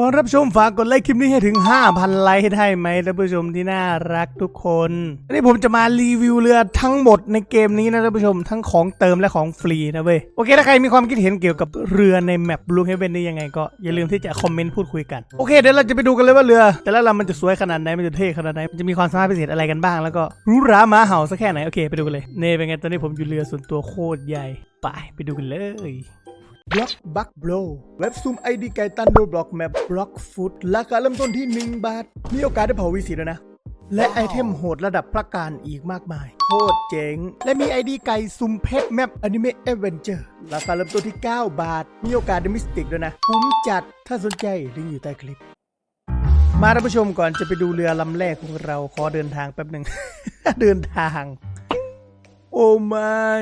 ก่อรับชมฝากกดไลค์คลิปนี้ให้ถึง 5,000 ไลค์ได้ไหมท่านผู้ชมที่น่ารักทุกคนวันนี้ผมจะมารีวิวเรือทั้งหมดในเกมนี้นะท่านผู้ชมทั้งของเติมและของฟรีนะเว้ยโอเคถ้าใครมีความคิดเห็นเกี่ยวกับเรือในแมป Blue Heaven นี่ยังไงก็อย่าลืมที่จะคอมเมนต์พูดคุยกันโอเคเดี๋ยวเราจะไปดูกันเลยว่าเรือ แต่ละลำมันจะสวยขนาดไหนมันจะเท่ขนาดไหนมันจะมีความสามารถพิเศษอะไรกันบ้าง แล้วก็รู้รามาเห่าสักแค่ไหนโอเคไปดูกันเลยเน่เป็นไงตอนนี้ผมอยู่เรือส่วนตัวโคตรใหญ่ไปไปดูกันเลย บล็อกบักโบรเว็บซูมไอดีไก่ตันโดบล็อกแมปบล็อกฟุตราคาเริ่มต้นที่ 1 บาท มีโอกาสได้เผาวีสีแล้วนะ และไอเทมโหดระดับพระการอีกมากมาย โคตรเจ๋ง และมีไอดีไก่ซุมเพชรแมปอนิเมะเอเวนเจอร์ราคาเริ่มต้นที่ 9 บาท มีโอกาสได้มิสติกด้วยนะคุ้มจัดถ้าสนใจลิงก์อยู่ใต้คลิป มาท่านผู้ชมก่อนจะไปดูเรือลำแรกของเราขอเดินทางแป๊บหนึ่งเดินทาง โอ้ไม่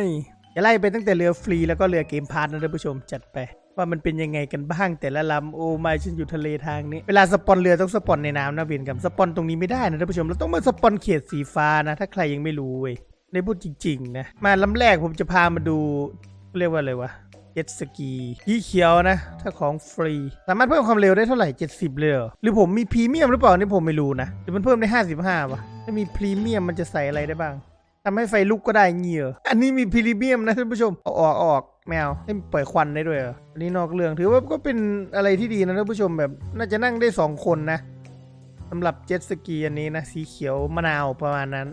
จะไล่ไปตั้งแต่เรือฟรีแล้วก็เรือเกมพาร์ทนะท่านผู้ชมจัดไป ว่ามันเป็นยังไงกันบ้างแต่ละลำโอ้ไม่ฉันอยู่ทะเลทางนี้ เวลาสปอนเรือต้องสปอนในน้ำนะเวียนกับสปอนตรงนี้ไม่ได้นะท่านผู้ชมเราต้องมาสปอนเขตสีฟ้านะ ถ้าใครยังไม่รู้เว้ยในพูดจริงๆนะมาลำแรกผมจะพามาดูเรียกว่าอะไรวะเจ็ตสกีสีเขียวนะ ถ้าของฟรี สามารถเพิ่มความเร็วได้เท่าไหร่ 70 เลยเหรอหรือผมมีพรีเมียมหรือเปล่านี่ผมไม่รู้นะหรือมันเพิ่มได้ 55วะถ้ามีพรีเมียมมันจะใส่อะไรได้บ้าง ทำให้ไฟลุกก็ได้เงี้ยอันนี้มีพรีเมียมนะท่านผู้ชมเอาออกออกแมวให้ปล่อยควันได้ด้วยออันนี้นอกเรื่องถือว่าก็เป็นอะไรที่ดีนะท่านผู้ชมแบบน่าจะนั่งได้สองคนนะสำหรับเจ็ตสกีอันนี้นะสีเขียวมะนาวประมาณนั้น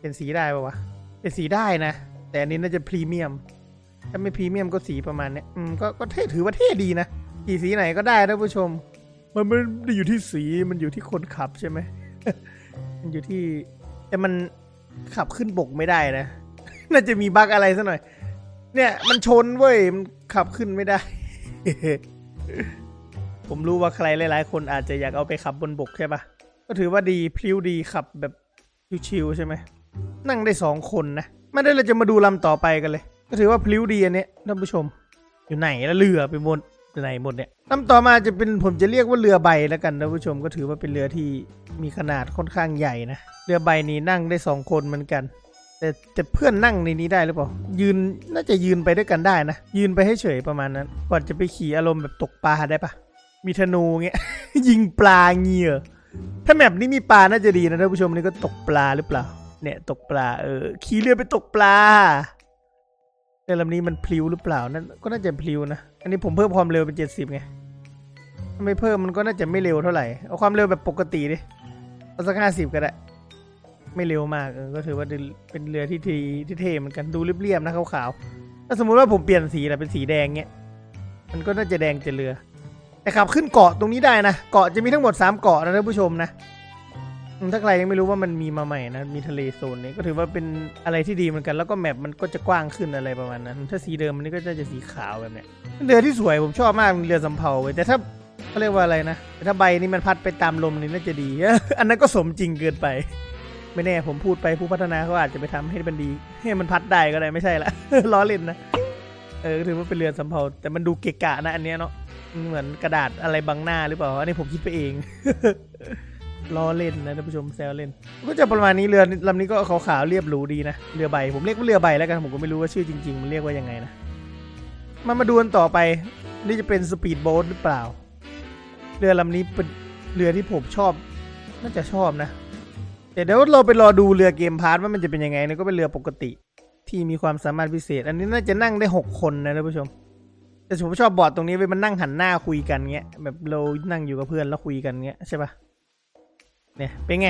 เป็นสีได้ปะวะเป็นสีได้นะ แต่อันนี้น่าจะพรีเมียม ถ้าไม่พรีเมียมก็สีประมาณเนี้ยอืมก็ก็เท่ถือว่าเท่ดีนะสีสีไหนก็ได้ท่านผู้ชม มันไม่ได้อยู่ที่สีมันอยู่ที่คนขับใช่ไหมมันอยู่ที่แต่มัน ขับขึ้นบกไม่ได้นะ น่าจะมีบั๊กอะไรซะหน่อย เนี่ย มันชนเว้ย มันขับขึ้นไม่ได้ ผมรู้ว่าใครหลาย ๆ คนอาจจะอยากเอาไปขับบนบกใช่ปะก็ถือว่าดีพลิ้วดีขับแบบชิวๆใช่ไหม นั่งได้สองคนนะ ไม่ได้เราจะมาดูลำต่อไปกันเลย ก็ถือว่าพลิ้วดีอันเนี้ยท่านผู้ชม อยู่ไหนแล้วเรือไปหมด ไหนหมดเนี่ยลำต่อมาจะเป็นผมจะเรียกว่าเรือใบแล้วกันท่านผู้ชมก็ถือว่าเป็นเรือที่มีขนาดค่อนข้างใหญ่นะเรือใบนี้นั่งได้สองคนเหมือนกัน แต่แต่เพื่อนนั่งในนี้ได้หรือเปล่ายืนน่าจะยืนไปด้วยกันได้นะ ยืนไปให้เฉยประมาณนั้นก่อนจะไปขี่อารมณ์แบบตกปลาได้ปะมีธนูเงี้ยยิงปลาเงี้ยถ้าแมปนี้มีปลาน่าจะดีนะท่านผู้ชมนี่ก็ตกปลาหรือเปล่า เนี่ยตกปลาเออขี่เรือไปตกปลา เรือลำนี้มันพลิ้วหรือเปล่านั่นก็น่าจะพลิ้วนะอันนี้ผมเพิ่มความเร็วเป็นเจ็ดสิบไงถ้าไม่เพิ่มมันก็น่าจะไม่เร็วเท่าไหร่เอาความเร็วแบบปกติดิเอาสักห้าสิบก็ได้ ไม่เร็วมากเออก็ถือว่าเป็นเรือที่ทีที่เท่เหมือนกันดูเรียบๆนะขาวๆถ้าสมมุติว่าผมเปลี่ยนสีนะเป็นสีแดงเงี้ยมันก็น่าจะแดงจะเรือแต่ขับขึ้นเกาะตรงนี้ได้นะ เกาะจะมีทั้งหมด 3 เกาะนะท่านผู้ชมนะ ถ้าใครยังไม่รู้ว่ามันมีมาใหม่นะ มีทะเลโซนนี้ก็ถือว่าเป็นอะไรที่ดีเหมือนกัน แล้วก็แมปมันก็จะกว้างขึ้นอะไรประมาณนั้น ถ้าสีเดิมมันก็จะสีขาวแบบเนี้ยเรือที่สวยผมชอบมากเรือสำเภาเว้ยแต่ถ้าเขาเรียกว่าอะไรนะแต่ถ้าใบนี้มันพัดไปตามลมนี่น่าจะดี อันนั้นก็สมจริงเกินไป ไม่แน่ผมพูดไปผู้พัฒนาเขาอาจจะไปทำให้มันดีให้มันพัดได้ก็ได้ไม่ใช่ละล้อเล่นนะเออถือว่าเป็นเรือสำเภาแต่มันดูเกะกะนะอันเนี้ยเนาะเหมือนกระดาษอะไรบังหน้าหรือเปล่าอันนี้ผมคิดไปเอง ล้อเล่นนะท่านผู้ชมแซวเล่น ก็จะประมาณนี้เรือลำนี้ก็ขาวๆเรียบหรูดีนะเรือใบ ผมเรียกว่าเรือใบแล้วกันผมก็ไม่รู้ว่าชื่อจริง ๆ มันเรียกว่ายังไงนะมามาดูกันต่อไปนี่จะเป็นสปีดโบ๊ทหรือเปล่า เรือลำนี้เป็นเรือที่ผมชอบน่าจะชอบนะแต่เดี๋ยวเราไปรอดูเรือเกมพาร์ทว่ามันจะเป็นยังไงนะก็เป็นเรือปกติที่มีความสามารถพิเศษ อันนี้น่าจะนั่งได้หกคนนะท่านผู้ชม แต่ผมชอบบอร์ดตรงนี้เว้ยมันนั่งหันหน้าคุยกันเงี้ยแบบเรานั่งอยู่กับเพื่อนแล้วคุยกันเงี้ยใช่ปะ เนี่ยเป็นไง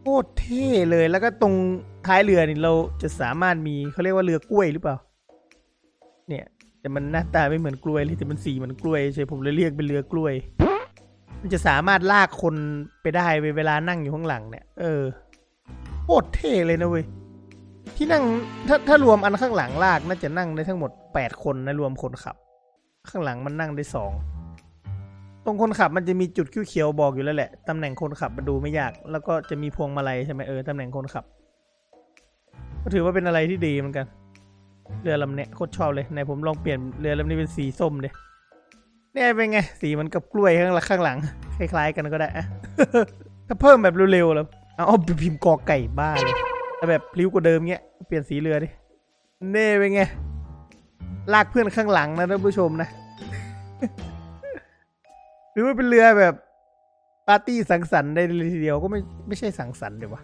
โคตรเท่เลยแล้วก็ตรงท้ายเรือนี่เราจะสามารถมีเขาเรียกว่าเรือกล้วยหรือเปล่า เนี่ยแต่มันหน้าตาไม่เหมือนกล้วยเลยแต่มันสีเหมือนกล้วยใช่ผมเลยเรียกเป็นเรือกล้วย มันจะสามารถลากคนไปได้เว้ยเวลานั่งอยู่ข้างหลังเนี่ย เออโคตรเท่เลยนะเว้ยที่นั่งถ้าถ้ารวมอันข้างหลังลากน่าจะนั่งได้ทั้งหมด 8 คนนะรวมคนขับ ข้างหลังมันนั่งได้สอง ตรงคนขับมันจะมีจุดเขียวๆบอกอยู่แล้วแหละ ตำแหน่งคนขับมันดูไม่ยาก แล้วก็จะมีพวงมาลัยใช่ไหมเออ ตำแหน่งคนขับ ก็ถือว่าเป็นอะไรที่ดีเหมือนกัน เรือลำเนี้ยโคตรชอบเลยไหนผมลองเปลี่ยนเรือลำนี้เป็นสีส้มเลยเนี่ยเป็นไง สีมันกับกล้วยข้างหลังข้างหลัง คล้าย ๆ กันก็ได้อะถ้าเพิ่มแบบเร็วๆแล้วเอาเอพิมพ์กอไก่บ้าเลยแต่แบบพลิ้วกว่าเดิมเงี้ย เปลี่ยนสีเรือดิเน่เป็นไง ลากเพื่อนข้างหลังนะท่านผู้ชมนะ หรือว่าเป็นเรือแบบปาร์ตี้สังสรรค์ได้เลยทีเดียวก็ไม่ไม่ใช่สังสรรค์เดี๋ยววะ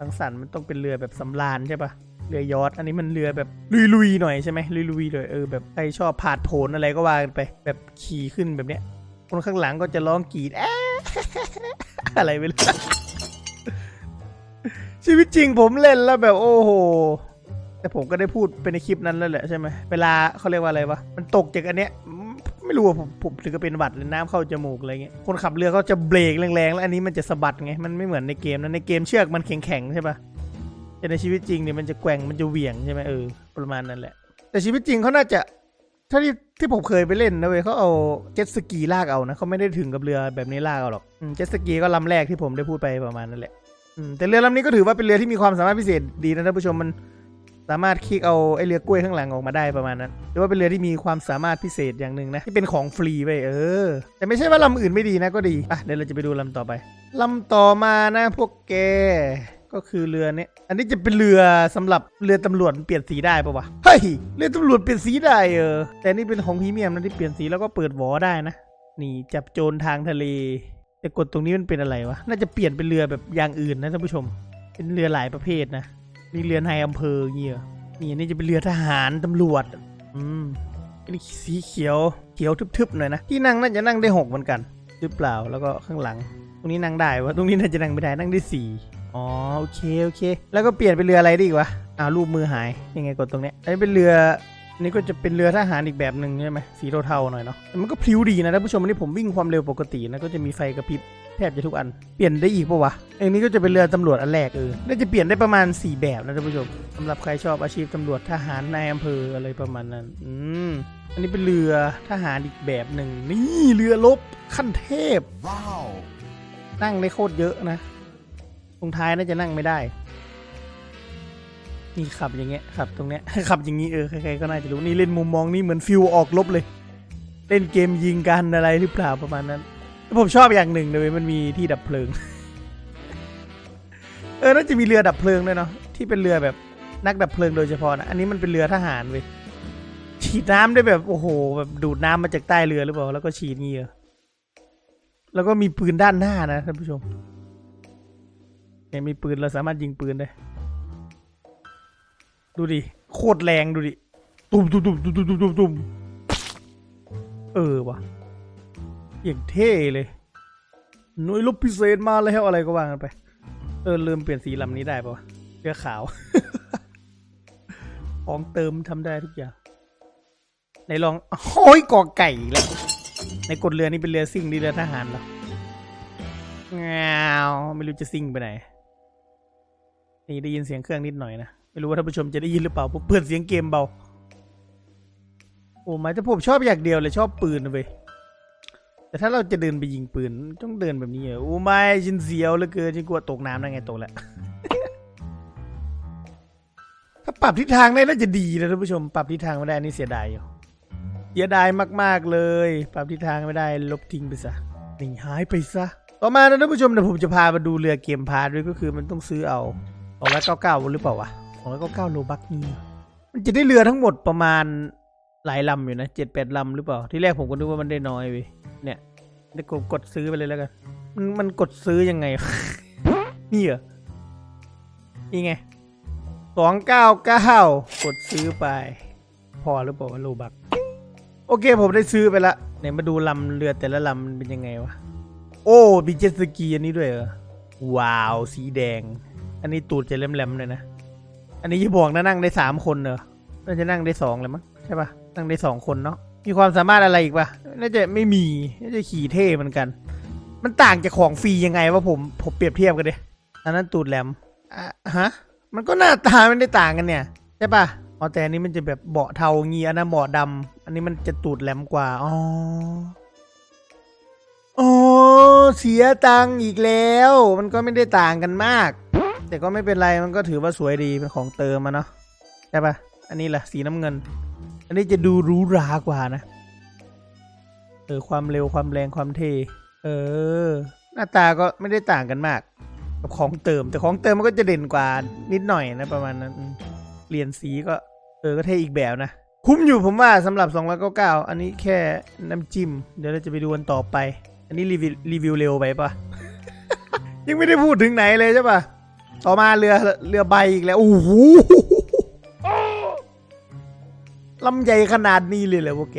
สังสรรค์มันต้องเป็นเรือแบบสำราญใช่ปะเรือยอทอันนี้มันเรือแบบลุยๆหน่อยใช่ไหมลุยๆเลยเออแบบใครชอบผาดโผนอะไรก็ว่ากันไป แบบขี่ขึ้นแบบเนี้ย คนข้างหลังก็จะร้องกรีดแอะอะไรไปเลยชีวิตจริงผมเล่นแล้วแบบโอ้โหแต่ผมก็ได้พูดไปในคลิปนั้นแล้วแหละใช่ไหมเวลาเขาเรียกว่าอะไรวะมันตกจากอันเนี้ย ไม่รู้ว่าผมผมถึงก็เป็นหวัดหรือน้ำเข้าจมูกอะไรเงี้ยคนขับเรือเขาจะเบรกแรงๆแล้วอันนี้มันจะสะบัดไงมันไม่เหมือนในเกมนะในเกมเชือกมันแข็งๆใช่ปะแต่ในชีวิตจริงเนี่ยมันจะแกว่งมันจะเหวี่ยงใช่ไหมเออประมาณนั้นแหละ แต่ชีวิตจริงเขาน่าจะถ้าที่ที่ผมเคยไปเล่นนะเว้ยเขาเอาเจ็ตสกีลากเอานะเขาไม่ได้ถึงกับเรือแบบนี้ลากเอาหรอกอืมเจ็ตสกีก็ลำแรกที่ผมได้พูดไปประมาณนั้นแหละแต่เรือลำนี้ก็ถือว่าเป็นเรือที่มีความสามารถพิเศษดีนะท่านผู้ชมมัน สามารถคลิกเอาไอเรือกล้วยข้างหลังออกมาได้ประมาณนั้นหรือว่าเป็นเรือที่มีความสามารถพิเศษอย่างหนึ่งนะที่เป็นของฟรีไปเออ แต่ไม่ใช่ว่าลำอื่นไม่ดีนะก็ดีอะเดี๋ยวเราจะไปดูลำต่อไปลำต่อมานะพวกแกก็คือเรือเนี้ยอันนี้จะเป็นเรือสำหรับเรือตำรวจเปลี่ยนสีได้ปะวะเฮ้ยเรือตำรวจเปลี่ยนสีได้เออแต่นี่เป็นของพรีเมียมนะที่เปลี่ยนสีแล้วก็เปิดหวอได้นะนี่จับโจรทางทะเลแต่กดตรงนี้มันเป็นอะไรวะน่าจะเปลี่ยนเป็นเรือแบบอย่างอื่นนะท่านผู้ชม เป็นเรือหลายประเภทนะ นี่เรือในอำเภอเงี้ยนี่นี่จะเป็นเรือทหารตำรวจ อืมนนี้สีเขียวเขียวทึบๆหน่อยนะ ที่นั่งน่าจะนั่งได้หกเหมือนกัน หรือเปล่าแล้วก็ข้างหลัง ตรงนี้นั่งได้วะตรงนี้น่าจะนั่งไม่ได้นั่งได้สี่อ๋อโอเคโอเค แล้วก็เปลี่ยนเป็นเรืออะไรดีกวะอ่ารูปมือหายยังไงกดตรงเนี้ยอันนี้เป็นเรือนนี้ก็จะเป็นเรือทหารอีกแบบหนึ่งใช่ไหมสีเทาๆหน่อยเนาะมันก็พลิ้วดีนะท่านผู้ชมอันนี้ผมวิ่งความเร็วปกตินะก็จะมีไฟกระพริบ แทบจะทุกอัน เปลี่ยนได้อีกปะวะอันนี้ก็จะเป็นเรือตำรวจอันแรกเออ น่าจะเปลี่ยนได้ประมาณ 4 แบบนะท่านผู้ชมสำหรับใครชอบอาชีพตำรวจทหารนายอำเภออะไรประมาณนั้น อืม อันนี้เป็นเรือทหารอีกแบบหนึ่งนี่เรือรบขั้นเทพ Wow. นั่งได้โคตรเยอะนะตรงท้ายน่าจะนั่งไม่ได้ นี่ขับอย่างเงี้ยขับตรงเนี้ยขับอย่างงี้เออใครๆก็น่าจะรู้นี่เล่นมุมมองนี่เหมือนฟิวออกลบเลย เล่นเกมยิงกันอะไรหรือเปล่าประมาณนั้น ผมชอบอย่างหนึ่งเลยมันมีที่ดับเพลิง เออน่าจะมีเรือดับเพลิงด้วยเนาะที่เป็นเรือแบบนักดับเพลิงโดยเฉพาะนะอันนี้มันเป็นเรือทหารเว้ยฉีดน้ำได้แบบโอ้โหแบบดูดน้ำมาจากใต้เรือหรือเปล่าแล้วก็ฉีดเงี้ยแล้วก็มีปืนด้านหน้านะท่านผู้ชมเนี่ยมีปืนเราสามารถยิงปืนได้ ดูดิโคตรแรงดูดิตุ่มตุ่มตุ่มตุ่มตุ่มตุ่มเออว่ะ อย่างเท่เลยหน่วยรบพิเศษมาแล้วอะไรก็ว่ากันไป เออลืมเปลี่ยนสีลำนี้ได้ปะเรือขาว ของเติมทำได้ทุกอย่างไหนลองโอ้ยกอไก่แล้วในกดเรือนี่เป็นเรือซิ่งนี่เรือทหารเหรอเงาวไม่รู้จะซิ่งไปไหนนี่ได้ยินเสียงเครื่องนิดหน่อยนะไม่รู้ว่าท่านผู้ชมจะได้ยินหรือเปล่าเปิดเสียงเกมเบาโอ้ไม่แต่ผมชอบอย่างเดียวเลยชอบปืนเว้ย แต่ถ้าเราจะเดินไปยิงปืนต้องเดินแบบนี้เหรอโอ้ไม่ฉันเสียวเหลือเกินฉันกลัวตกน้ำได้ไงตกแล้ว ถ้าปรับทิศทางได้น่าจะดีนะท่านผู้ชม ปรับทิศทางไม่ได้อันนี่เสียดายอยู่เสียดายมากๆเลย ปรับทิศทางไม่ได้ลบทิ้งไปซะหนีหายไปซะ ต่อมานะท่านผู้ชมเดี๋ยวผมจะพามาดูเรือเกมพาร์ทด้วยก็คือมันต้องซื้อเอาสองร้อยเก้าเก้าหรือเปล่าวะสองร้อยเก้าเก้าโลบักนี่มันจะได้เรือทั้งหมดประมาณหลายลำอยู่นะเจ็ดแปดลำหรือเปล่า ที่แรกผมก็นึกว่ามันได้น้อยเว้ย เนี่ยเดี๋ยวกดกดซื้อไปเลยแล้วกัน มันมันกดซื้อยังไง นี่เหรอ นี่ไงสองเก้าเก้ากดซื้อไป พอหรือเปล่าวะโลบัก โอเคผมได้ซื้อไปละไหนมาดูลำเรือแต่ละลำมันเป็นยังไงวะ โอ้มีเจ็ตสกีอันนี้ด้วยเหรอ ว้าว สีแดง อันนี้ตูดจะแหลมๆเลยนะ อันนี้ยี่บอกนะนั่งได้สามคนเหรอน่าจะนั่งได้สองเลยมั้งใช่ปะนั่งได้สองคนเนาะ มีความสามารถอะไรอีกปะน่าจะไม่มี น่าจะขี่เท่เหมือนกัน มันต่างจากของฟรียังไงวะผมผมเปรียบเทียบกันดิอันนั้นตูดแหลมอะฮะ มันก็หน้าตาไม่ได้ต่างกันเนี่ยใช่ปะอ๋อแต่อันนี้มันจะแบบเบาะเทางี้อันนั้นเบาะดำอันนี้มันจะตูดแหลมกว่า อ๋ออ๋อเสียตังค์อีกแล้ว มันก็ไม่ได้ต่างกันมาก แต่ก็ไม่เป็นไรมันก็ถือว่าสวยดีเป็นของเติมมาเนาะใช่ปะอันนี้แหละสีน้ำเงิน อันนี้จะดูหรูหรากว่านะ เออ ความเร็วความแรงความเท เออ หน้าตาก็ไม่ได้ต่างกันมาก กับของเติม แต่ของเติมมันก็จะเด่นกว่า นิดหน่อยนะประมาณนั้นอืมเปลี่ยนสีก็ เออ ก็เท่อีกแบบนะ คุ้มอยู่ผมว่าสำหรับ 299 อันนี้แค่น้ำจิ้ม เดี๋ยวเราจะไปดูกันต่อไป อันนี้รีวิวรีวิวเร็วไปปะ ยังไม่ได้พูดถึงไหนเลยใช่ปะต่อมาเรือเรือใบอีกแล้ว โอ้โห ลำใหญ่ขนาดนี้เลยเหรอพวกแก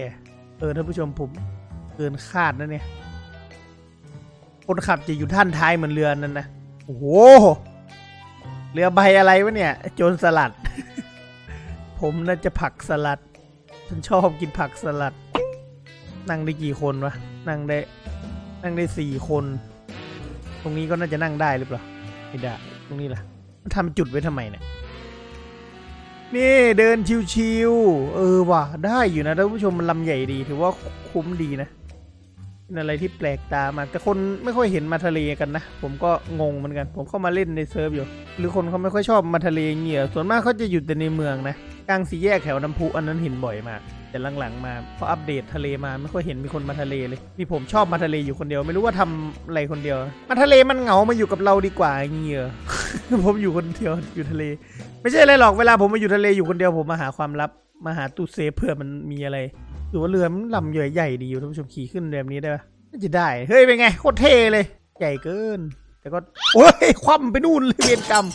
เออท่านผู้ชมผมเกินคาดนะเนี่ย คนขับจะอยู่ท่านท้ายเหมือนเรือนั้นนะ โอ้โห เรือใบอะไรวะเนี่ย โจรสลัด ผมน่าจะผักสลัด ฉันชอบกินผักสลัด นั่งได้กี่คนวะ นั่งได้ นั่งได้สี่คน ตรงนี้ก็น่าจะนั่งได้หรือเปล่า ไม่ได้ ตรงนี้ล่ะ มันทำจุดไว้ทำไมเนี่ย นี่เดินชิวๆ เออว่ะ ได้อยู่นะท่านผู้ชมมันลำใหญ่ดี ถือว่าคุ้มดีนะเป็นอะไรที่แปลกตามากแต่คนไม่ค่อยเห็นมาทะเลกันนะ ผมก็งงเหมือนกัน ผมเข้ามาเล่นในเซิร์ฟอยู่ หรือคนเขาไม่ค่อยชอบมาทะเลเงี่ยส่วนมากเขาจะอยู่แต่ในเมืองนะ กลางสี่แยกแถวน้ำพุอันนั้นเห็นบ่อยมาก แต่หลังๆมาพออัปเดตทะเลมาไม่ค่อยเห็นมีคนมาทะเลเลยมีผมชอบมาทะเลอยู่คนเดียว ไม่รู้ว่าทำอะไรคนเดียว มาทะเลมันเหงามาอยู่กับเราดีกว่าเงี้ยผมอยู่คนเดียวอยู่ทะเล ไม่ใช่อะไรหรอกเวลาผมมาอยู่ทะเลอยู่คนเดียวผมมาหาความลับมาหาตู้เซฟเผื่อมันมีอะไรหรือว่าเรือมันลำใหญ่ใหญ่ดีอยู่ท่านผู้ชมขี่ขึ้นแบบนี้ได้ปะน่าจะได้ เฮ้ยเป็นไงโคตรเท่เลย ใหญ่เกิน แต่ก็โอ้ยคว่ำไปนู่นเลยเวรกรรม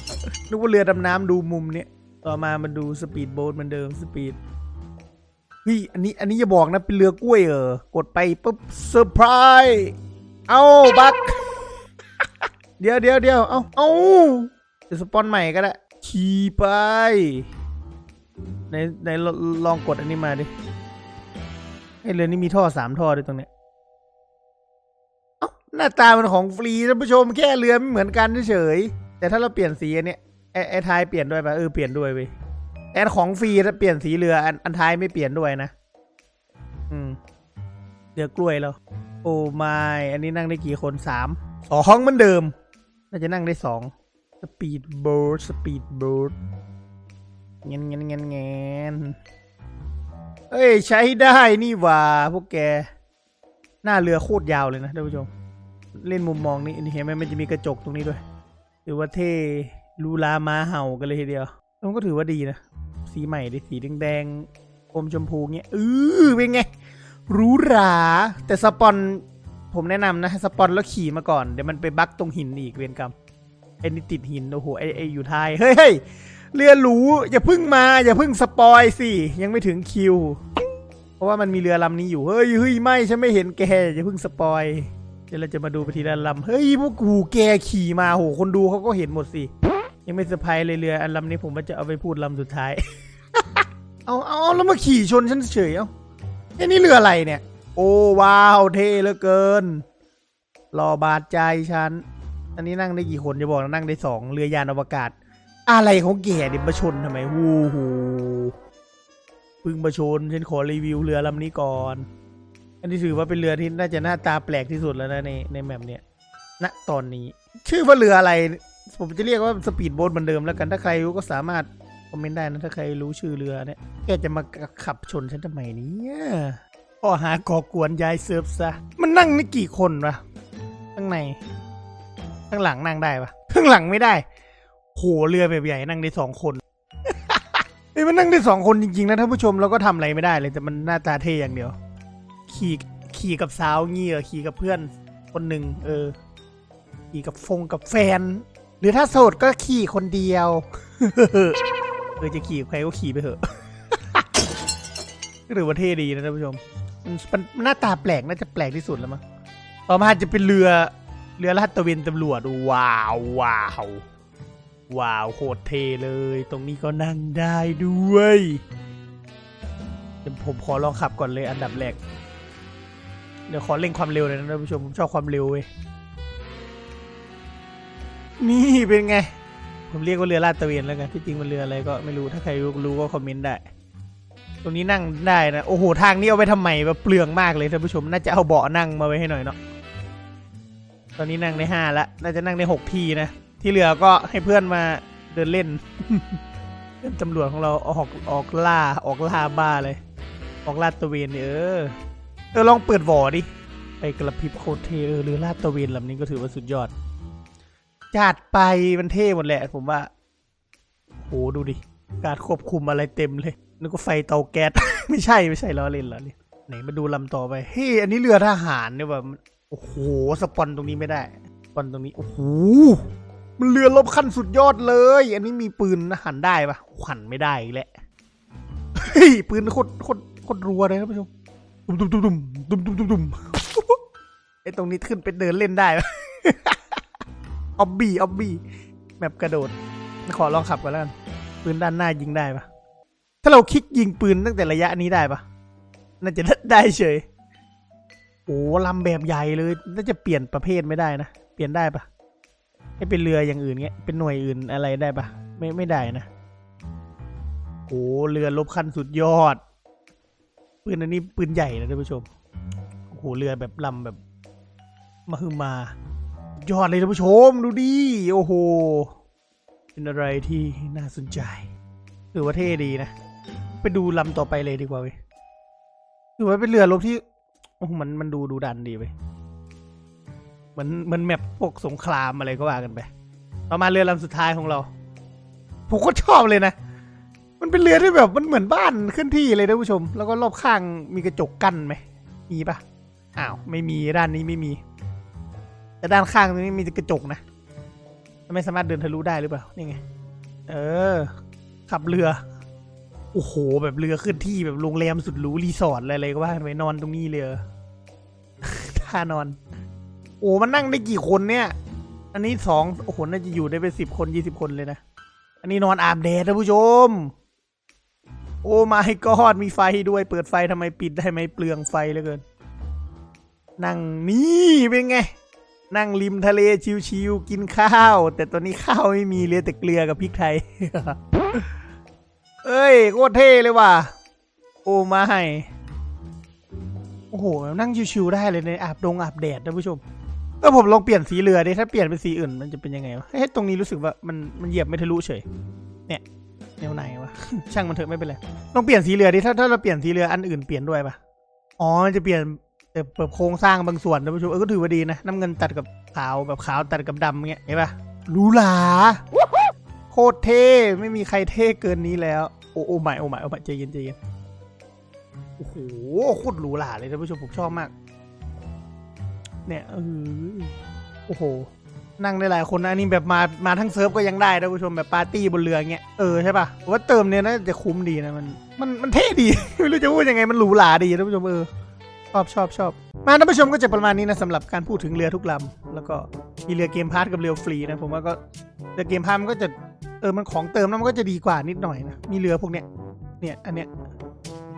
นึกว่าเรือดำน้ำดูมุมเนี้ยต่อมามาดูสปีดโบ๊ทเหมือนเดิมสปีด เฮ้ยอันนี้อันนี้อย่าบอกนะเป็นเรือกล้วยเออกดไปปุ๊บเซอร์ไพรส์เอ้าบักเดี๋ยวเดี๋ยวเดี๋ยวเอ้าเอ้าจะสปอนใหม่ก็ได้ขี่ไปในในลองกดอันนี้มาดิไอเรือนี้มีท่อสามท่อด้วยตรงเนี้ยเอ้าหน้าตามันของฟรีท่านผู้ชมแค่เรือไม่เหมือนกันเฉยแต่ถ้าเราเปลี่ยนสีอันเนี้ยไอไอท้ายเปลี่ยนด้วยปะเออเปลี่ยนด้วยเว้ย แอนของฟรีเปลี่ยนสีเรืออันอันท้ายไม่เปลี่ยนด้วยนะ อืมเรือกล้วยแล้วโอ้ไม่อันนี้นั่งได้กี่คนสามสองเหมือนเดิม น่าจะนั่งได้สองสปีดโบ๊ทสปีดโบ๊ทเงี้ยเงี้ยเงี้ยเงี้ยเอ้ย ใช้ได้นี่ว่าพวกแก หน้าเรือโคตรยาวเลยนะท่านผู้ชม เล่นมุมมองนี้นี่เห็นไหมมันจะมีกระจกตรงนี้ด้วยถือว่าเท่ลูลามาเห่ากันเลยทีเดียวมันก็ถือว่าดีนะ สีใหม่ดิสีแดงๆอมชมพูเงี้ยเออเป็นไงหรูหรา แต่สปอน ผมแนะนำนะ สปอนแล้วขี่มาก่อน เดี๋ยวมันไปบักตรงหินอีกเวรกรรมไอ้นี่ติดหิน โอ้โหไอ้ไอ้อยู่ท้ายเฮ้ยเฮ้ยเรือหรู อย่าพึ่งมา อย่าพึ่งสปอยสิ ยังไม่ถึงคิว เพราะว่ามันมีเรือลำนี้อยู่ เฮ้ยเฮ้ยไม่ ฉันไม่เห็นแก อย่าพิ่งสปอยเดี๋ยวเราจะมาดูไปทีละลำเฮ้ยพวกกูแกขี่มาโหคนดูเขาก็เห็นหมดสิ ยังไม่เซอร์ไพรส์เลยเรืออันลำนี้ผมว่าจะเอาไปพูดลำสุดท้าย เอาเอาแล้วมาขี่ชนฉันเฉยเอ้าไอ้นี่เรืออะไรเนี่ย โอ้ว้าวเท่เหลือเกิน รอบาดใจฉัน อันนี้นั่งได้กี่คนจะบอกนะนั่งได้สองเรือยานอวกาศ อะไรของแกเนี่ยมาชนทำไมวู้ฮูพึ่งมาชนฉันขอรีวิวเรือลำนี้ก่อน อันนี้ถือว่าเป็นเรือที่น่าจะหน้าตาแปลกที่สุดแล้วนะในในแมปเนี้ยณตอนนี้ ชื่อว่าเรืออะไร ผมจะเรียกว่าสปีดโบ๊ทเหมือนเดิมแล้วกันถ้าใครรู้ก็สามารถ อมเมนต์ได้นะ ถ้าใครรู้ชื่อเรือเนี่ยแกจะมาขับชนฉันทำไมเนี่ยข้อหาก่อกวนยายเซิร์ฟซะ มันนั่งนี่กี่คนวะข้างใน ข้างหลังนั่งได้ปะข้างหลังไม่ได้ โหเรือแบบใหญ่นั่งได้สองคนเอ้ยมันนั่งได้สองคนจริงๆนะท่านผู้ชมเราก็ทำอะไรไม่ได้เลยแต่มันหน้าตาเท่อย่างเดียว ขี่ขี่กับสาวเงี้ยขี่กับเพื่อนคนหนึ่งเออ ขี่กับฟงกับแฟน หรือถ้าโสดก็ขี่คนเดียว ออจะขี่กับใครก็ขี่ไปเถอะก็ถือว่าเท่ดีนะท่านผู้ชมมันมันมันหน้าตาแปลกน่าจะแปลกที่สุดแล้วมั้ง ต่อมาจะเป็นเรือ เรือลาดตระเวนตำรวจ ว้าวว้าวว้าวโคตรเท่เลย ตรงนี้ก็นั่งได้ด้วยเดี๋ยวผมขอลองขับก่อนเลยอันดับแรก เดี๋ยวขอเร่งความเร็วเลยนะท่านผู้ชมผมชอบความเร็วเว้ย นี่เป็นไง ผมเรียกว่าเรือลาดตระเวนแล้วกันที่จริงมันเรืออะไรก็ไม่รู้ถ้าใครรู้ก็คอมเมนต์ได้ ตรงนี้นั่งได้นะโอ้โหทางนี้เอาไว้ทำไมแบบเปลืองมากเลยท่านผู้ชมน่าจะเอาเบาะนั่งมาไว้ให้หน่อยเนาะตอนนี้นั่งได้ห้าละน่าจะนั่งได้หกทีนะที่เหลือก็ให้เพื่อนมาเดินเล่นเพื่อนตำรวจของเราออกออกล่าออกล่าบ้าเลย ออกลาดตระเวนเออเออลองเปิดวอดิไปกระพริบโคตรเทเออหรือลาดตระเวนลำนี้ก็ถือว่าสุดยอด จัดไปมันเท่หมดแหละ ผมว่าโหดูดิ การควบคุมอะไรเต็มเลยนึกว่าไฟเตาแก๊ส ไม่ใช่ไม่ใช่ล้อเล่นล้อเล่นไหนมาดูลำต่อไปเฮ้อันนี้เรือทหารเนี่ยแบบโอ้โหสปอนตรงนี้ไม่ได้สปอนตรงนี้โอ้โหมันเรือลบขั้นสุดยอดเลย อันนี้มีปืนหันได้ปะหันไม่ได้แหละเฮ้ยปืนโคตรโคตรโคตรรัวเลยท่านผู้ชมตุ้มตุ้มตุ้มตุ้มตุ้มตุ้มตุ้มไอตรงนี้ขึ้นไปเดินเล่นได้ปะ ออบบี้ออบบี้แมปกระโดด ขอลองขับก่อนแล้วกัน ปืนด้านหน้ายิงได้ปะถ้าเราคลิกยิงปืนตั้งแต่ระยะนี้ได้ปะน่าจะได้เฉย โอ้ลำแบบใหญ่เลย น่าจะเปลี่ยนประเภทไม่ได้นะ เปลี่ยนได้ปะให้เป็นเรืออย่างอื่นเงี้ย เป็นหน่วยอื่นอะไรได้ปะไม่ไม่ได้นะ โอ้เรือลบคันสุดยอด ปืนอันนี้ปืนใหญ่นะท่านผู้ชม โอ้โหเรือแบบลำแบบมาคือมา ยอดเลยท่านผู้ชมดูดิ โอ้โห เป็นอะไรที่น่าสนใจถือว่าเท่ดีนะ ไปดูลำต่อไปเลยดีกว่าเว้ยถือว่าเป็นเรือรบที่โอ้มันมันดูดูดันดีเว้ยเหมือนเหมือนแมปพวกสงครามอะไรก็ว่ากันไปต่อมาเรือลำสุดท้ายของเรา ผมก็ชอบเลยนะ มันเป็นเรือที่แบบมันเหมือนบ้านเคลื่อนที่เลยท่านผู้ชม แล้วก็รอบข้างมีกระจกกั้นไหมมีปะอ้าว ไม่มีด้านนี้ไม่มี แต่ด้านข้างตรงนี้มีกระจกนะไม่สามารถเดินทะลุได้หรือเปล่า นี่ไง เออ ขับเรือ โอ้โห แบบเรือขึ้นที่แบบโรงแรมสุดหรูรีสอร์ทอะไรก็ว่ากันไปนอนตรงนี้เลยท่านอน โอ้มันนั่งได้กี่คนเนี่ย อันนี้สองโอ้โห น่าจะอยู่ได้เป็นสิบคนยี่สิบคนเลยนะ อันนี้นอนอาบแดดท่านผู้ชม โอ้มาให้กอดมีไฟด้วย เปิดไฟทำไมปิดได้ไหมเปลืองไฟเหลือเกิน นั่งนี่เป็นไง นั่งริมทะเลชิวๆกินข้าว แต่ตอนนี้ข้าวไม่มีเหลือแต่เกลือกับพริกไทย เอ้ยโคตรเท่เลยว่ะ โอ้ไม่โอ้โห นั่งชิวๆได้เลยในอาบดงอาบแดดท่านผู้ชมเออผมลองเปลี่ยนสีเรือดิถ้าเปลี่ยนเป็นสีอื่นมันจะเป็นยังไงวะเฮ้ยตรงนี้รู้สึกว่ามันมันเหยียบไม่ทะลุเฉย เนี่ยแนวไหนวะ ช่างมันเถอะไม่เป็นไรลองเปลี่ยนสีเรือดิถ้าถ้าเราเปลี่ยนสีเรืออันอื่นเปลี่ยนด้วยปะอ๋อจะเปลี่ยน แต่เปิดโครงสร้างบางส่วนท่านผู้ชมเออก็ถือว่าดีนะน้ำเงินตัดกับขาวแบบขาวตัดกับดำเงี้ยเห็นปะหรูหราโคตรเท่ไม่มีใครเท่เกินนี้แล้ว โอ้โอ้ไม่โอ้ไม่โอ้ไม่ใจเย็นใจเย็นโอ้โหโคตรหรูหราเลยท่านผู้ชมผมชอบมาก เนี่ยเออโอ้โห นั่งได้หลายคนนะอันนี้แบบมามาทั้งเซิร์ฟก็ยังได้ท่านผู้ชมแบบปาร์ตี้บนเรือเงี้ยเออใช่ปะว่าเติมเนี่ยน่าจะคุ้มดีนะมันมันมันเท่ดีไม่รู้จะพูดยังไงมันหรูหราดีท่านผู้ชมเออ อบชอบชอบมาท่านผู้ชมก็จะประมาณนี้นะสำหรับการพูดถึงเรือทุกลำแล้วก็มีเรือเกมพาร์ทกับเรือฟรีนะผมว่าก็เรือเกมพาร์ทมันก็จะเออมันของเติมแล้วมันก็จะดีกว่านิดหน่อยนะมีเรือพวกเนี้ยเนี่ยอันเนี้ย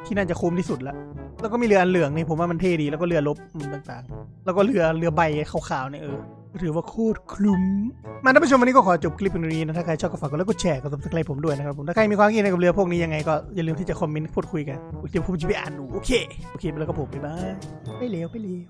ที่น่าจะคุ้มที่สุดแล้วแล้วก็มีเรืออันเหลืองนี่ผมว่ามันเท่ดีแล้วก็เรือลบต่างๆ แล้วก็เรือเรือใบขาวๆเนี่ยเออ หรือว่าโคตรคลุ้มมาท่านผู้ชมวันนี้ก็ขอจบคลิปตรงนี้นะถ้าใครชอบก็ฝากกดไลค์กดแชร์กดติดตามผมด้วยนะครับผมถ้าใครมีความคิดเห็นกับเรือพวกนี้ยังไงก็อย่าลืมที่จะคอมเมนต์พูดคุยกันเดี๋ยวผมจะไปอ่านดูโอเคโอเคไปแล้วก็ผมบ๊ายบายไปเร็วไปเร็ว